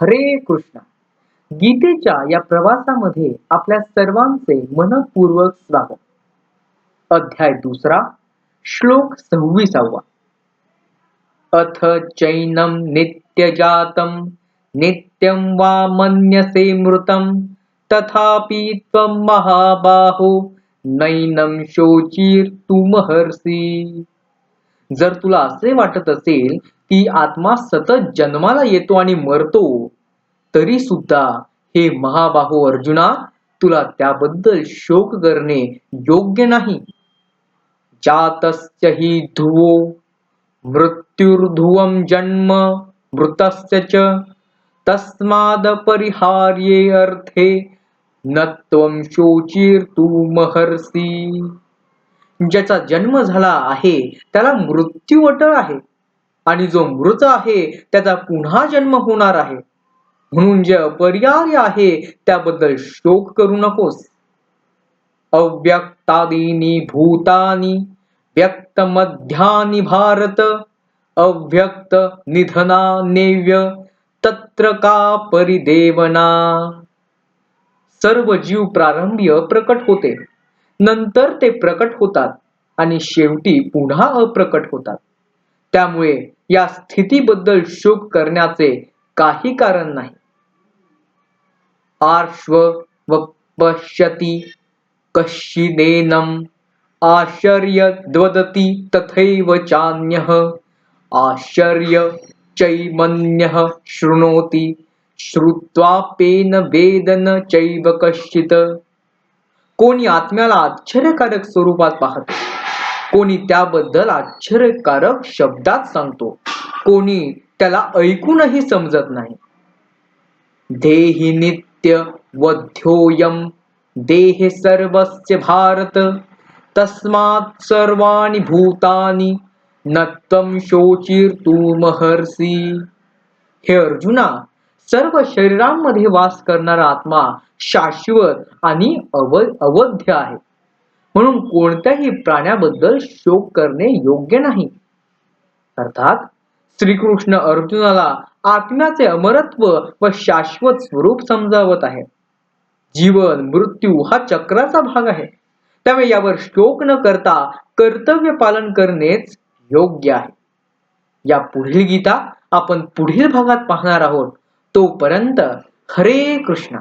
हरे कृष्ण. गीतेच्या या प्रवासामध्ये आपल्या सर्वांचे मनपूर्वक स्वागत. अध्याय दुसरा श्लोक सव्वीसावा. अथ चैनं नित्यजातं नित्यं वा मन्यसे मृतम तथापि त्वं महाबाहो नैनं महर्षी. जर तुला असे वाटत असेल ती आत्मा सतत जन्माला येतो आणि मरतो तरी सुद्धा हे महाबाहो अर्जुना तुला त्याबद्दल शोक करणे योग्य नाही. जातस्य हि धुवो मृत्युर्धुवम जन्म मृतस्य च तस्माद परिहार्ये अर्थे न त्वं महर्षी. ज्याचा जन्म झाला आहे त्याला मृत्यू अटळ आहे. आणि जो मृत आहे त्याचा पुन्हा जन्म होणार आहे. म्हणून जे अपरिहार्य आहे त्याबद्दल शोक करू नकोस. अव्यक्तादिनी भूतानी व्यक्त मध्यानी भारत अव्यक्त निधना नेव्य तत्र का परिदेवना? सर्व जीव प्रारंभी अप्रकट होते. नंतर ते प्रकट होतात आणि शेवटी पुन्हा अप्रकट होतात. त्यामुळे या स्थितीबद्दल शोक करण्याचे काही कारण नाही. आर्श्व व पश्यती कश्चिदेनम आश्चर्य द्वदती तथैव चान्यः आश्चर्य चैमन्यः शृणोति श्रुत्वापेन वेदन चैव कश्चित. कोणी आत्म्याला आश्चर्यकारक स्वरूपात पाहते कोणी त्याबद्दल आश्चर्यकारक शब्दात सांगतो. कोणी त्याला ऐकूनही समजत नाही. देहि नित्य वध्योयम देहे सर्वस्य भारत तस्मात् भूतानी भूतानि न तू महर्षी हे अर्जुना सर्व शरीरांमध्ये वास करणारा आत्मा शाश्वत आणि अव अवध्य आहे. म्हणून कोणत्याही प्राण्याबद्दल शोक करणे योग्य नाही. अर्थात श्रीकृष्ण अर्जुनाला आत्म्याचे अमरत्व व शाश्वत स्वरूप समजावत आहे. जीवन मृत्यू हा चक्राचा भाग आहे. त्यामुळे यावर शोक न करता कर्तव्य पालन करणेच योग्य आहे. या पुढील गीता आपण पुढील भागात पाहणार आहोत. तोपर्यंत हरे कृष्ण.